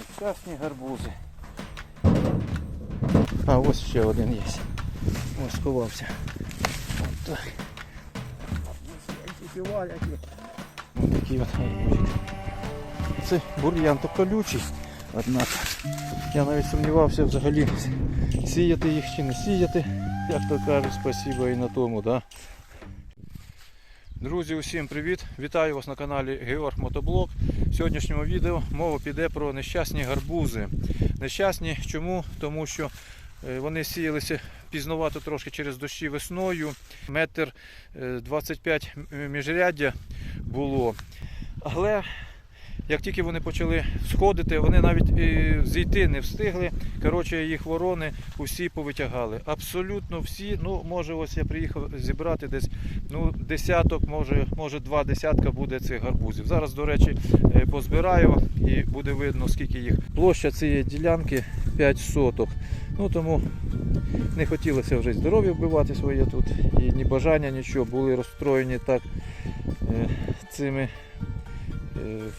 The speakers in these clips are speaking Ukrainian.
Нещасні гарбузи. А ось ще один є. Ось сховався. От так. Ось такі от гарбузики. Це бур'ян то колючий, однак я навіть сумнівався взагалі сіяти їх чи не сіяти. Як то кажуть, спасибо і на тому, да? Друзі, усім привіт! Вітаю вас на каналі Георг Мотоблог. В сьогоднішньому відео мова піде про нещасні гарбузи. Нещасні чому? Тому що е, вони сіялися пізновато трошки через дощі весною. Метр е, 25 міжряддя було. Але як тільки вони почали сходити, вони навіть е, зійти не встигли. Коротше, їх ворони усі повитягали. Абсолютно всі. Ну, може, ось я приїхав зібрати десь ну, десяток, може, може два десятка буде цих гарбузів. Зараз, до речі, е, позбираю і буде видно, скільки їх. Площа цієї ділянки 5 соток. Ну тому не хотілося вже здоров'я вбивати своє тут. І ні бажання, нічого. Були розстроєні так е, цими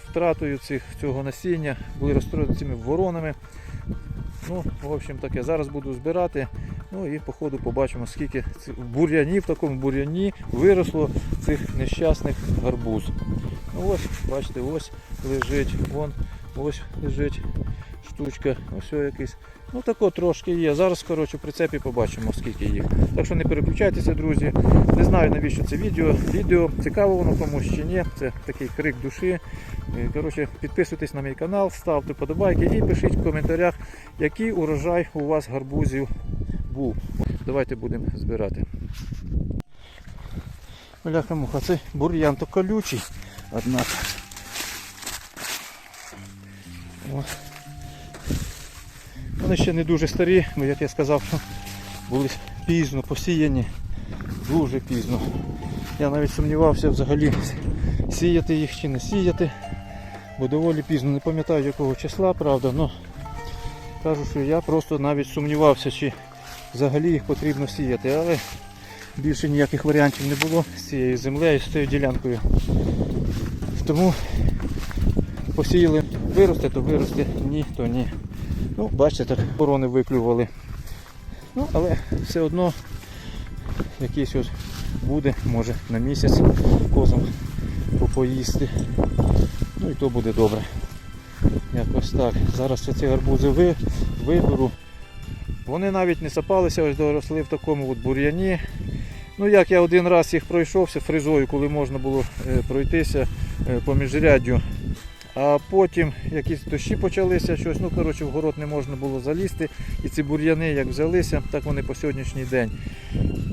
втратою цих, цього насіння, були розстроєні цими воронами. Ну, в общем таке, зараз буду збирати. Ну і по ходу побачимо, скільки в бур'яні, в такому бур'яні виросло цих нещасних гарбуз. Ну ось, бачите, ось лежить, вон, ось лежить штучка, ось якийсь. Ну тако трошки є. Зараз коротше, в прицепі побачимо, скільки їх. Так що не переключайтеся, друзі. Не знаю навіщо це відео. Відео цікаво воно комусь чи ні. Це такий крик душі. Е, Коротше, підписуйтесь на мій канал, ставте подобайки і пишіть в коментарях, який урожай у вас гарбузів був. Давайте будемо збирати. Бляха муха, це бур'ян то колючий, однак. О. Вони ще не дуже старі, бо як я сказав, що були пізно посіяні, дуже пізно. Я навіть сумнівався взагалі сіяти їх чи не сіяти, бо доволі пізно, не пам'ятаю якого числа, правда, але кажу, що я просто навіть сумнівався, чи взагалі їх потрібно сіяти, але більше ніяких варіантів не було з цією землею, з цією ділянкою. Тому посіяли, виросте, то виросте, ні, то ні. Ну, бачите, так ворони виклювали. Ну, але все одно якийсь ось буде, може на місяць козам попоїсти. Ну і то буде добре. Якось так. Зараз я ці гарбузи ви, виберу. Вони навіть не сапалися, ось доросли в такому от бур'яні. Ну як я один раз їх пройшовся фризою, коли можна було е, пройтися е, по міжряддю. А потім якісь дощі почалися, щось, ну коротше, в город не можна було залізти. І ці бур'яни як взялися, так вони по сьогоднішній день.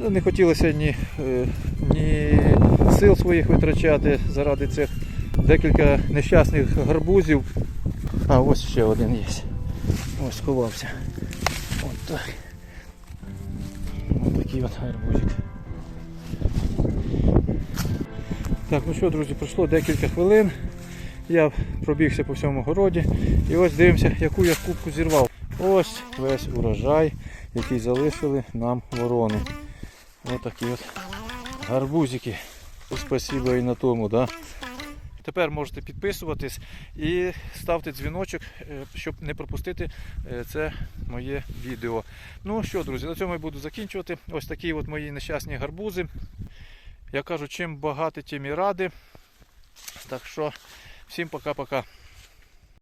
Ну, Не хотілося ні, е, ні сил своїх витрачати заради цих декілька нещасних гарбузів. А ось ще один є. Ось сховався. От так. Ось такий от гарбузик. Так, ну що, друзі, пройшло декілька хвилин. Я пробігся по всьому городі і ось дивимося, яку я кубку зірвав. Ось весь урожай, який залишили нам ворони. Ось такі от гарбузики. Спасибо і на тому, да? Тепер можете підписуватись і ставте дзвіночок, е, щоб не пропустити е, це моє відео. Ну що, друзі, на цьому я буду закінчувати. Ось такі от мої нещасні гарбузи. Я кажу, чим багато, тим і ради. Так що, всім пока-пока.